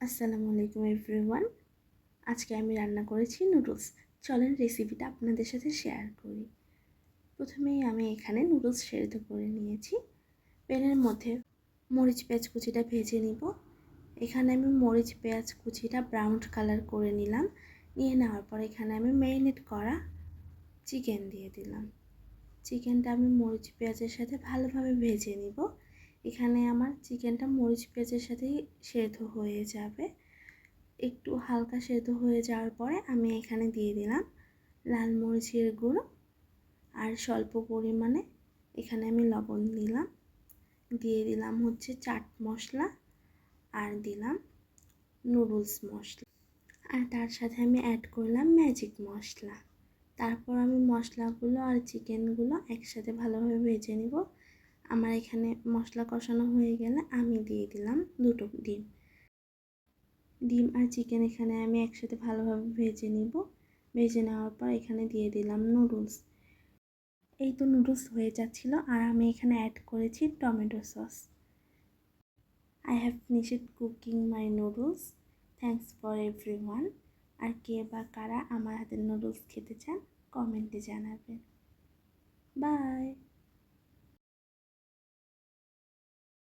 আসসালামু আলাইকুম এভরিওয়ান। আজকে আমি রান্না করেছি নুডলস। চলেন রেসিপিটা আপনাদের সাথে শেয়ার করি। প্রথমেই আমি এখানে নুডলস সেদ্ধ করে নিয়েছি। প্যানের মধ্যে মরিচ পেঁয়াজ কুচিটা ভেজে নিব। এখানে আমি মরিচ পেঁয়াজ কুচিটা ব্রাউন কালার করে নিলাম। নিয়ে নেওয়ার পর এখানে আমি ম্যারিনেট করা চিকেন দিয়ে দিলাম। চিকেনটা আমি মরিচ পেঁয়াজের সাথে ভালোভাবে ভেজে নিব। এখানে আমার চিকেনটা মরিচ পেঁয়াজের সাথেই সেদ্ধ হয়ে যাবে। একটু হালকা সেদ্ধ হয়ে যাওয়ার পরে আমি এখানে দিয়ে দিলাম লাল মরিচের গুঁড়ো আর স্বল্প পরিমাণে এখানে আমি লবণ দিলাম। দিয়ে দিলাম হচ্ছে চাট মশলা আর দিলাম নুডলস মশলা। আর তার সাথে আমি অ্যাড করলাম ম্যাজিক মশলা। তারপর আমি মশলাগুলো আর চিকেনগুলো একসাথে ভালোভাবে ভেজে নিব। আমার এখানে মশলা কষানো হয়ে গেলে আমি দিয়ে দিলাম দুটো ডিম। ডিম আর চিকেন এখানে আমি একসাথে ভালোভাবে ভেজে নিব। ভেজে নেওয়ার পর এখানে দিয়ে দিলাম নুডলস। এই তো নুডলস হয়ে যাচ্ছিল আর আমি এখানে অ্যাড করেছি tomato sauce. I have finished cooking my noodles thanks for everyone আর কে বা কারা আমার হাতের নুডলস খেতে চান কমেন্টে জানাবেন। বাই